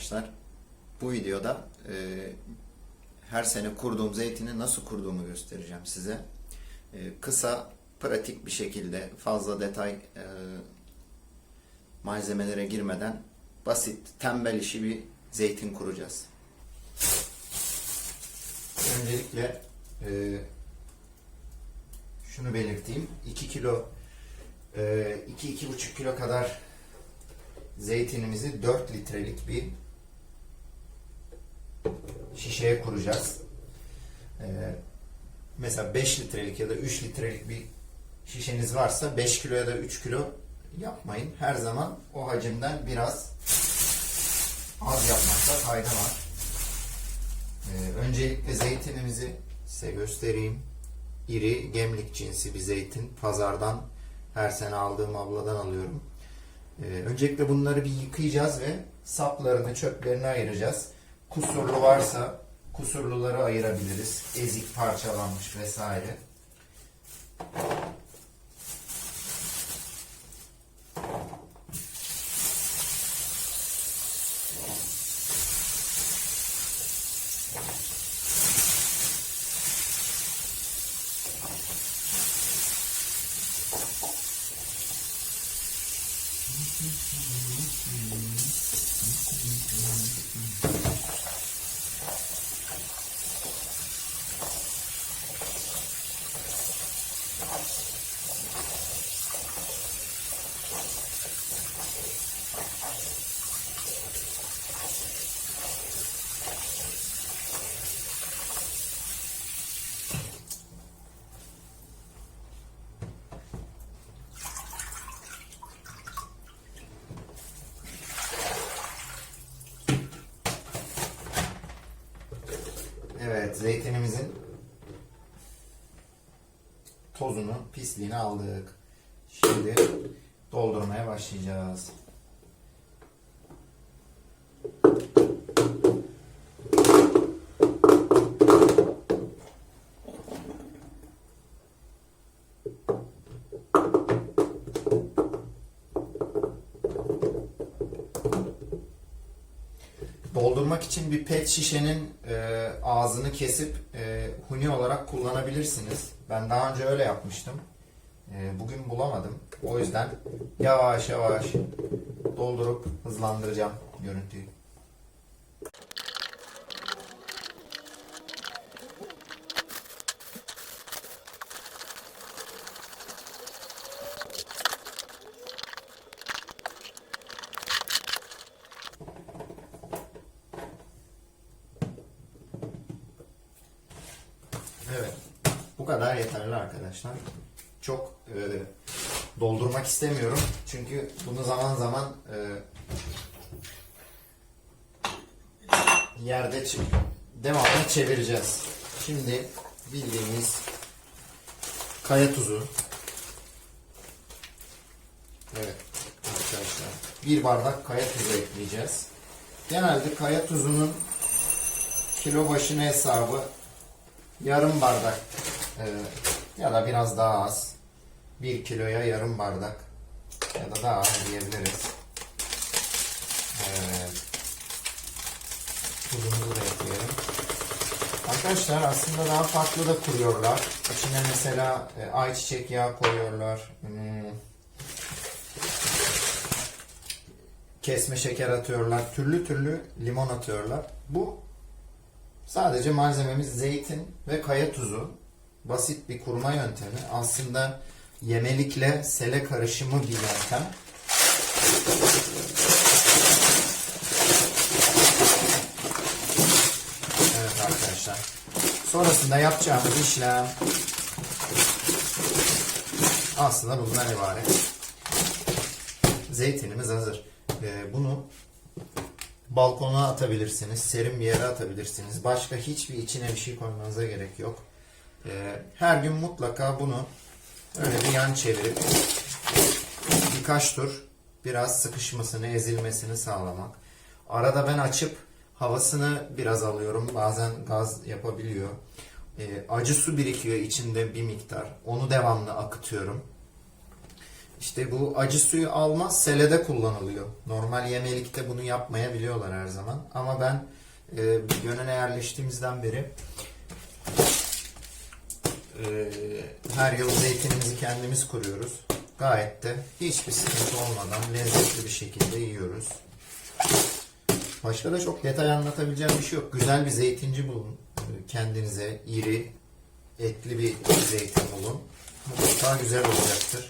arkadaşlar. Bu videoda e, her sene kurduğum zeytini nasıl kurduğumu göstereceğim size. E, kısa, pratik bir şekilde fazla detay e, malzemelere girmeden basit, tembel işi bir zeytin kuracağız. Öncelikle e, şunu belirteyim. 2 kilo e, 2-2,5 kilo kadar zeytinimizi 4 litrelik bir şişeye kuracağız. Ee, mesela 5 litrelik ya da 3 litrelik bir şişeniz varsa 5 kilo ya da 3 kilo yapmayın. Her zaman o hacimden biraz az yapmakta fayda var. Ee, öncelikle zeytinimizi size göstereyim. İri gemlik cinsi bir zeytin. Pazardan her sene aldığım abladan alıyorum. Ee, öncelikle bunları bir yıkayacağız ve saplarını, çöplerini ayıracağız. Kusurlu varsa kusurluları ayırabiliriz. Ezik, parçalanmış vesaire. Evet, zeytinimizin tozunu, pisliğini aldık. Şimdi doldurmaya başlayacağız. Doldurmak için bir pet şişenin e, ağzını kesip e, huni olarak kullanabilirsiniz. Ben daha önce öyle yapmıştım. E, bugün bulamadım. O yüzden yavaş yavaş doldurup hızlandıracağım görüntüyü. Evet. Bu kadar yeterli arkadaşlar. Çok e, doldurmak istemiyorum. Çünkü bunu zaman zaman e, yerde devamlı çevireceğiz. Şimdi bildiğimiz kaya tuzu. Evet arkadaşlar. Bir bardak kaya tuzu ekleyeceğiz. Genelde kaya tuzunun kilo başına hesabı yarım bardak ya da biraz daha az. Bir kiloya yarım bardak ya da daha az diyebiliriz. Evet. Tuzumuzu da ekleyelim. Arkadaşlar aslında daha farklı da kuruyorlar. İçine mesela e, ayçiçek yağı koyuyorlar. Hmm. Kesme şeker atıyorlar. Türlü türlü limon atıyorlar. Bu Sadece malzememiz zeytin ve kaya tuzu. Basit bir kurma yöntemi. Aslında yemelikle sele karışımı bir yöntem. Evet arkadaşlar. Sonrasında yapacağımız işlem aslında bundan ibaret. Zeytinimiz hazır. Ee, bunu balkona atabilirsiniz, serin bir yere atabilirsiniz. Başka hiçbir içine bir şey koymanıza gerek yok. Ee, her gün mutlaka bunu öyle bir yan çevirip birkaç tur biraz sıkışmasını, ezilmesini sağlamak. Arada ben açıp havasını biraz alıyorum. Bazen gaz yapabiliyor. Ee, acı su birikiyor içinde bir miktar. Onu devamlı akıtıyorum. İşte bu acı suyu almaz, selede kullanılıyor. Normal yemelikte bunu yapmayabiliyorlar her zaman. Ama ben e, yönüne yerleştiğimizden beri e, her yıl zeytinimizi kendimiz kuruyoruz. Gayet de hiçbir sıkıntı olmadan lezzetli bir şekilde yiyoruz. Başka da çok detay anlatabileceğim bir şey yok. Güzel bir zeytinci bulun e, kendinize. iri, etli bir zeytin bulun. Mutlaka güzel olacaktır.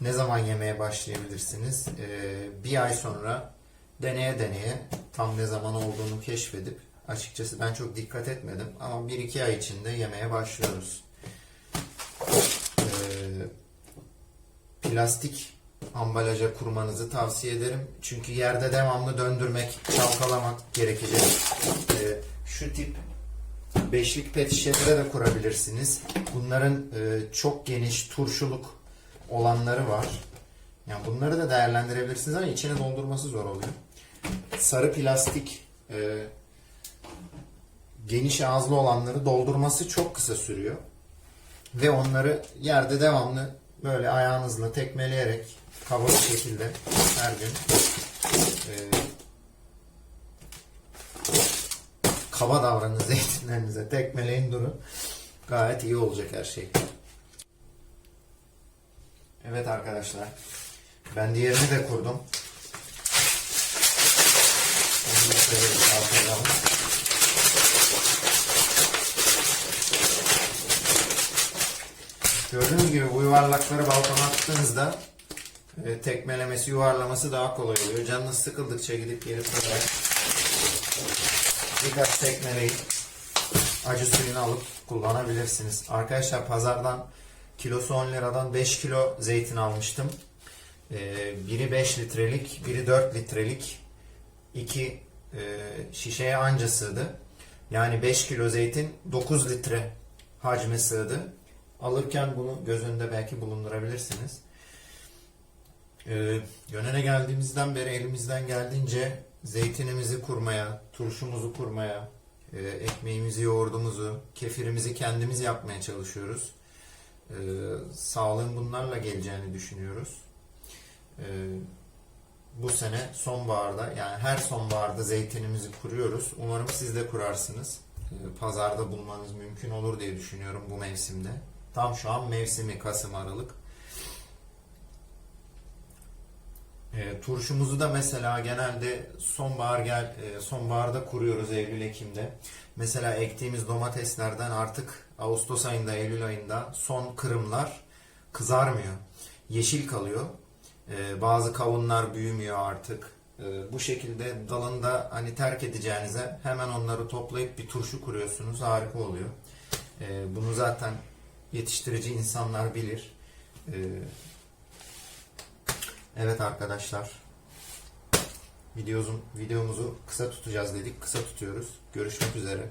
Ne zaman yemeye başlayabilirsiniz? Ee, bir ay sonra deneye deneye tam ne zaman olduğunu keşfedip açıkçası ben çok dikkat etmedim ama bir iki ay içinde yemeye başlıyoruz. Plastik ambalaja kurmanızı tavsiye ederim. Çünkü yerde devamlı döndürmek, çalkalamak gerekecek. Ee, şu tip beşlik pet şişelere de kurabilirsiniz. Bunların e, çok geniş turşuluk olanları var. Yani bunları da değerlendirebilirsiniz ama içine doldurması zor oluyor. Sarı plastik e, geniş ağızlı olanları doldurması çok kısa sürüyor. Ve onları yerde devamlı böyle ayağınızla tekmeleyerek kaba bir şekilde her gün e, kaba davranın zeytinlerinize tekmeleyin durun. Gayet iyi olacak her şey. Evet arkadaşlar. Ben diğerini de kurdum. Onu da bir çalkalayalım. Gördüğünüz gibi bu yuvarlakları balkona attığınızda e, tekmelemesi, yuvarlaması daha kolay oluyor. Canınız sıkıldıkça gidip geri böyle birkaç tekmeleyip acı suyunu alıp kullanabilirsiniz. Arkadaşlar pazardan kilosu 10 liradan 5 kilo zeytin almıştım. Ee, biri 5 litrelik, biri 4 litrelik. iki e, şişeye anca sığdı. Yani 5 kilo zeytin 9 litre hacme sığdı. Alırken bunu göz önünde belki bulundurabilirsiniz. Ee, yönene geldiğimizden beri elimizden geldiğince zeytinimizi kurmaya, turşumuzu kurmaya, e, ekmeğimizi, yoğurdumuzu, kefirimizi kendimiz yapmaya çalışıyoruz. Ee, sağlığın bunlarla geleceğini düşünüyoruz. Ee, bu sene sonbaharda yani her sonbaharda zeytinimizi kuruyoruz. Umarım siz de kurarsınız. Ee, pazarda bulmanız mümkün olur diye düşünüyorum bu mevsimde. Tam şu an mevsimi Kasım Aralık. E, turşumuzu da mesela genelde sonbahar gel e, sonbaharda kuruyoruz Eylül Ekim'de. Mesela ektiğimiz domateslerden artık Ağustos ayında Eylül ayında son kırımlar kızarmıyor. Yeşil kalıyor. E, bazı kavunlar büyümüyor artık. E, bu şekilde dalında hani terk edeceğinize hemen onları toplayıp bir turşu kuruyorsunuz. Harika oluyor. E, bunu zaten yetiştirici insanlar bilir. E, Evet arkadaşlar. Videomuzu kısa tutacağız dedik. Kısa tutuyoruz. Görüşmek üzere.